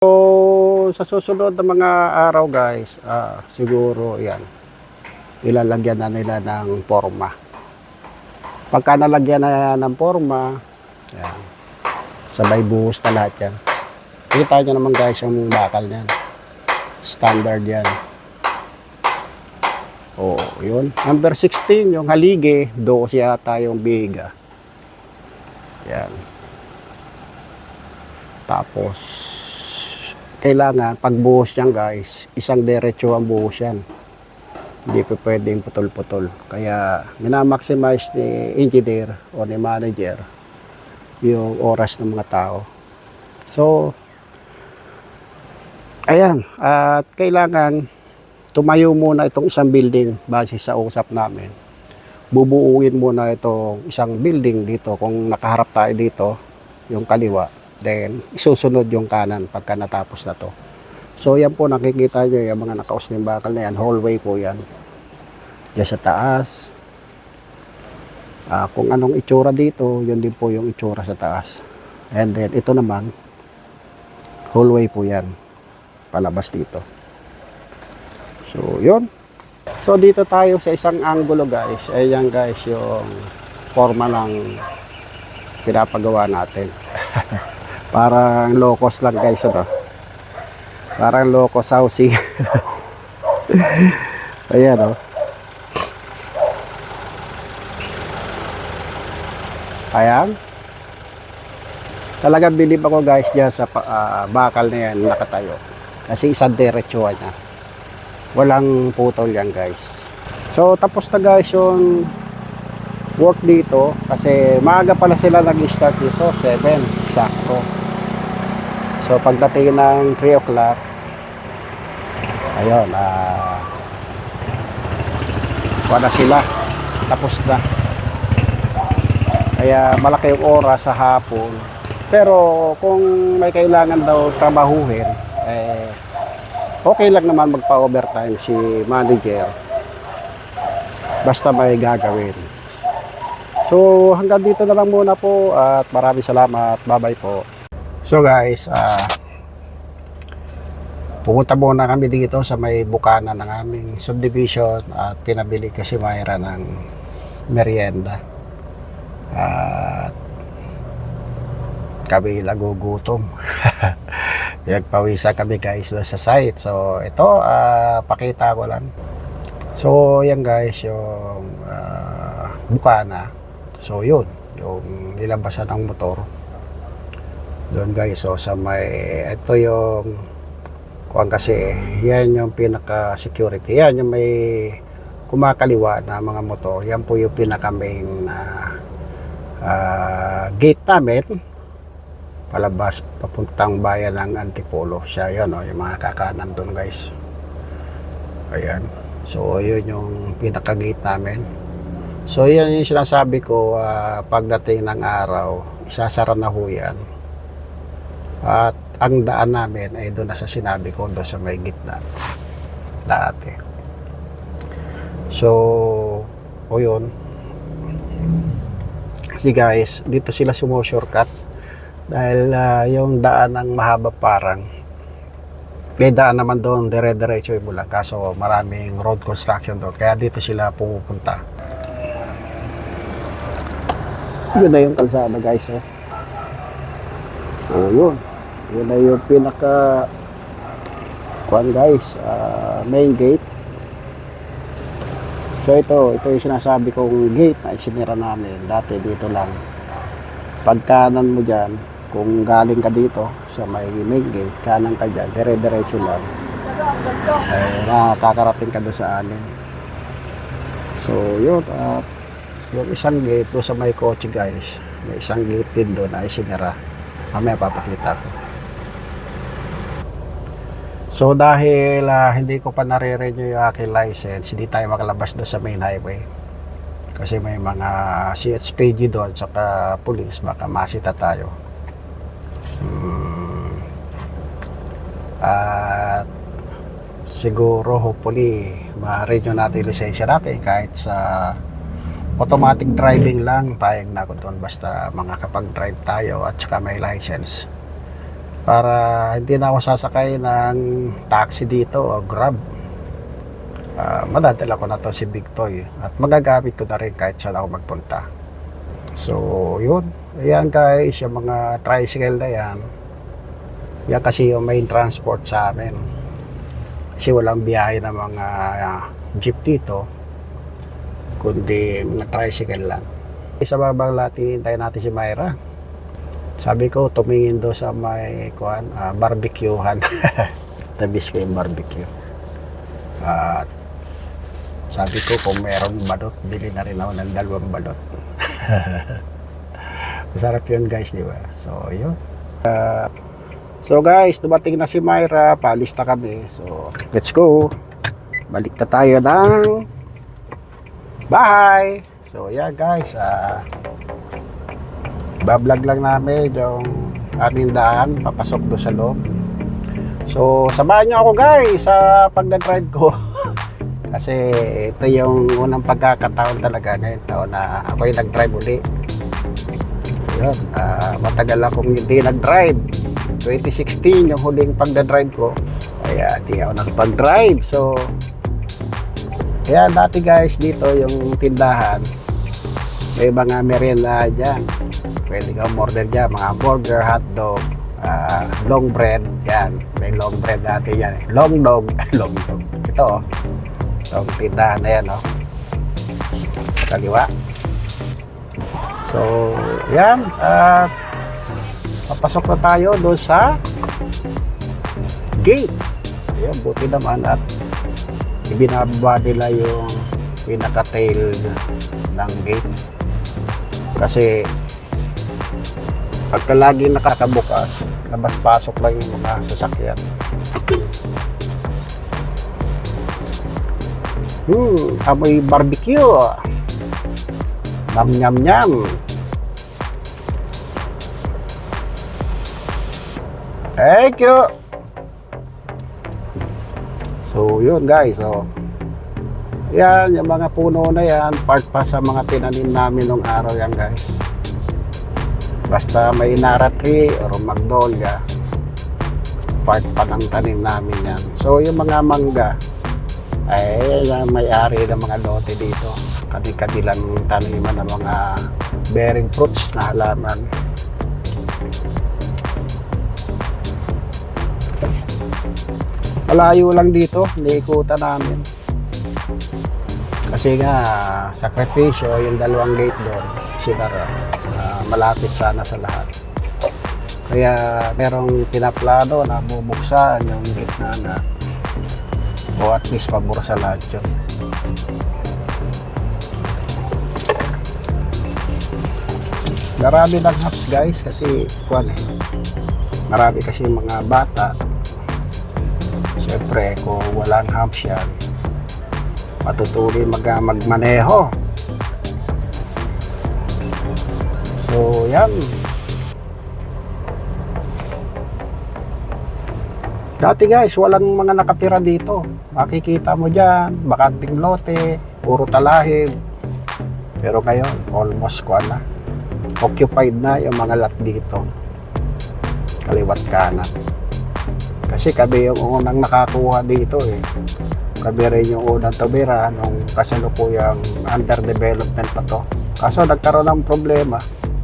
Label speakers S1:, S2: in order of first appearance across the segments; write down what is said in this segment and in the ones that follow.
S1: So, sa susunod na mga araw guys, ah, siguro yan, ilalagyan na nila ng forma. Pagka nalagyan na ng forma, yan, sabay buhos na lahat yan. Kita nyo naman guys yung bakal niyan. Standard yan. Oo, yun. Number 16, yung halige, 12 yata yung biga. Yan. Tapos, kailangan pag buhos yan guys, isang diretso ang buhos yan. Hindi pa pwedeng putol-putol. Kaya minamaximize ni engineer o ni manager yung oras ng mga tao. So, ayan. At kailangan tumayo muna itong isang building base sa usap namin. Bubuuin muna itong isang building dito. Kung nakaharap tayo dito, yung kaliwa, then isusunod yung kanan pagka natapos na to. So yan po nakikita nyo yung mga nakausling bakal na yan, hallway po yan. Diyan sa taas. Ah, kung anong itsura dito, yun din po yung itsura sa taas. And then ito naman, hallway po yan. Palabas dito. So yun. So dito tayo sa isang angulo guys. Ayan guys yung forma ng pinapagawa natin. Parang locos lang guys ito. Parang locos housing. Ayan oh. Ayan. Talagang bilib ako guys dyan sa ah, bakal na yan nakatayo. Kasi isang diretsuhan niya. Walang putol yan guys. So tapos na guys yung work dito kasi maaga pala sila nag-start dito 7 sakto so pagdating ng 3 o'clock ayun ah wala sila. Tapos na. Kaya malaki yung oras sa hapon. Pero kung may kailangan daw trabahuhin eh okay lang naman magpa-overtime si manager. Basta may gagawin. So hanggang dito na lang muna po at maraming salamat. Bye-bye po. So guys, ah pumunta muna kami dito sa may bukana ng aming subdivision at pinabili kasi Mayra ng merienda. At kami nagugutom. Nagpawisa kami guys sa site. So ito, ah, pakita ko lang. So yan guys, yung ah, bukana. So yun, yung nilabasan ng motor. Doon guys, so sa may, ito yung, kuhan kasi, yan yung pinaka security. Yan yung may kumakaliwa na mga motor. Yan po yung pinaka main na ah, gate namin. Palabas, papuntang bayan ng Antipolo. Siya yun, oh, yung mga kakanan doon guys. Ayan. So, yun yung pinaka gate namin. So yan yung sinasabi ko ah, pagdating ng araw, isasara na ho yan. At ang daan namin ay doon na sa sinabi ko, doon sa may gitna. Dati. So, o yun. Kasi guys, dito sila sumushortcut. Dahil ah, yung daan ng mahaba parang may daan naman doon, dire-diretso yung mula. Kaso maraming road construction doon. Kaya dito sila pumupunta. Yun na yung kalsada guys. Oh. Ah, yun. Na yung pinaka kuan guys, ah, main gate. So ito, ito yung sinasabi kong gate na isinira namin. Dati dito lang. Pag kanan mo dyan, kung galing ka dito sa may main gate, kanan ka dyan, dire-diretso lang. Eh, nakakarating ka doon sa amin. So yun, at yung isang gate doon sa may kotse guys may isang gate din doon na isinira mamaya papakita ko so dahil ah, hindi ko pa nare-renew yung aking license hindi tayo makalabas doon sa main highway. Kasi may mga CHPG doon saka police baka masita tayo. Hmm. at siguro hopefully ma-renew natin yung lisensya natin kahit sa automatic driving lang payag na ako doon. Basta mga kapag drive tayo at saka may license para hindi na ako sasakay ng taxi dito o grab. Ah, madadala ko na to si Big Toy at magagamit ko na rin kahit saan ako magpunta. So, yun. Ayan guys, yung mga tricycle na yan. Yan kasi yung main transport sa amin. Kasi walang biyahe ng mga ah, jeep dito, kundi mga tricycle lang. Sa babang lahat, hintayin natin si Myra. Sabi ko, tumingin do sa may kuan, ah, barbecuehan. Tabis ko yung barbecue. At sabi ko, kung meron balot, bili na rin ako ng dalawang balot. Masarap yun guys, di ba? So, yun. Ah, so guys, dumating na si Myra, paalis na kami. So, let's go. Balik na tayo ng bahay. So, yeah guys, ah, bablog lang namin yung aming daan, papasok do sa loob. So, samahan niyo ako guys sa pagdadrive ko. Kasi ito yung unang pagkakataon talaga ngayon taon na ako yung nag-drive uli. Yun, ah, matagal akong hindi nag-drive. 2016 yung huling pagdadrive ko. Kaya di ako nakapag-drive. So, kaya dati guys dito yung tindahan. May mga merienda dyan. Pwede kang order dyan. Mga burger, hotdog, ah, long bread. Yan. May long bread dati yan. Eh. Long dog. long dog. Ito oh. Itong tindahan na yan oh. Kaliwa. So, yan. At papasok na tayo doon sa gate. Ayan, buti naman at ibinababa nila yung pinaka-tail ng gate. Kasi pagka lagi nakakabukas, labas-pasok lang yung mga sasakyan. Hmm, amoy barbecue. Nam nyam nyam. Thank you. So, yun guys. So, yan, yung mga puno na yan, part pa sa mga tinanim namin nung araw yan guys. Basta may Nara or magnolia, part pa ng tanim namin yan. So, yung mga mangga, ay may-ari ng mga lote dito. Kadi-kadilang taniman ng mga bearing fruits na halaman. Malayo lang dito, niikutan namin. Kasi nga, sakripisyo, yung dalawang gate doon, sinara. Ah, malapit sana sa lahat. Kaya merong pinaplano na bubuksan yung gitna na o at least pabor sa lahat yun. Marami ng hubs guys kasi kuwan eh. Marami kasi mga bata. Siyempre kung walang hubs yan, matutuloy mag magmaneho. So yan. Dati guys, walang mga nakatira dito. Makikita mo dyan, bakanting lote, puro talahib. Pero ngayon, almost kuan na. Occupied na yung mga lot dito. Kaliwat kanan. Kasi kami yung unang nakakuha dito eh. Kami rin yung unang tumira nung kasalukuyang under development pa to. Kaso nagkaroon ng problema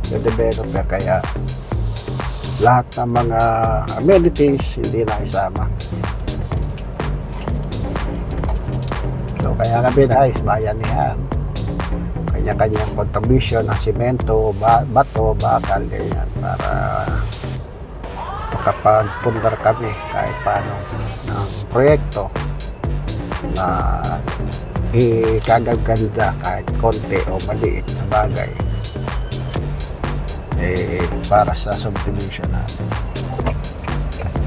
S1: yung developer kaya lahat ng mga amenities hindi na isama. So kaya kami guys, bayan niyan. Kanya-kanyang contribution ng simento, ba- bato, bakal, ganyan para makapagpundar kami kahit paano ng proyekto na ikagaganda kahit konti o maliit na bagay eh, para sa subdivision natin.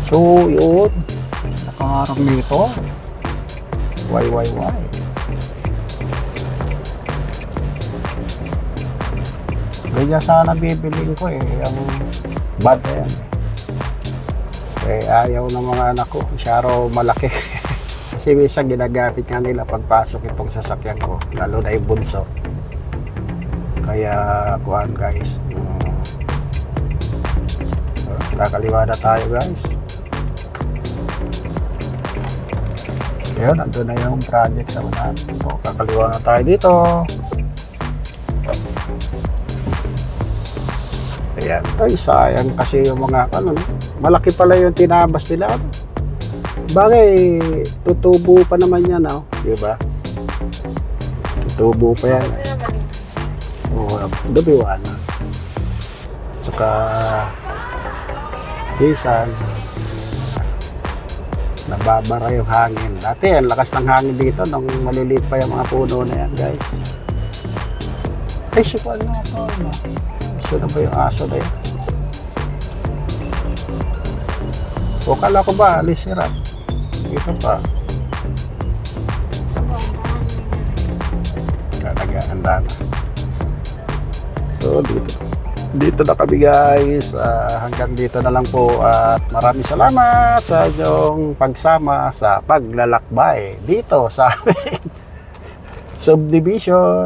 S1: So, yun. Nakaharap nito. Why, why, why? Ganyan sana bibiling ko eh. Yung bad na yan. Eh, ayaw ng mga anak ko. Siya malaki. Kasi minsan ginagamit nga nila pagpasok itong sasakyan ko. Lalo na yung bunso. Kaya, kuhan guys. mm, Kakaliwa na tayo guys. Yun, nandun na yung project sa unahan. So, kakaliwa na tayo dito. Ayan. Ay, sayang kasi yung mga, ano, no? malaki pala yung tinabas nila. ano. Bagay, tutubo pa naman yan, oh. Di ba? Tutubo pa yan. Oo, dabiwan. Saka, hisan, nababara yung hangin. Dati, ang lakas ng hangin dito nung maliliit pa yung mga puno na yan, guys. Ay, sikuan na ako. Ano? Gusto na ba yung aso na yun? O, kala ko ba, alis si? Dito pa. Talaga, na. So, dito. Dito na kami guys. Ah, hanggang dito na lang po at maraming salamat sa inyong pagsama sa paglalakbay dito sa aming subdivision.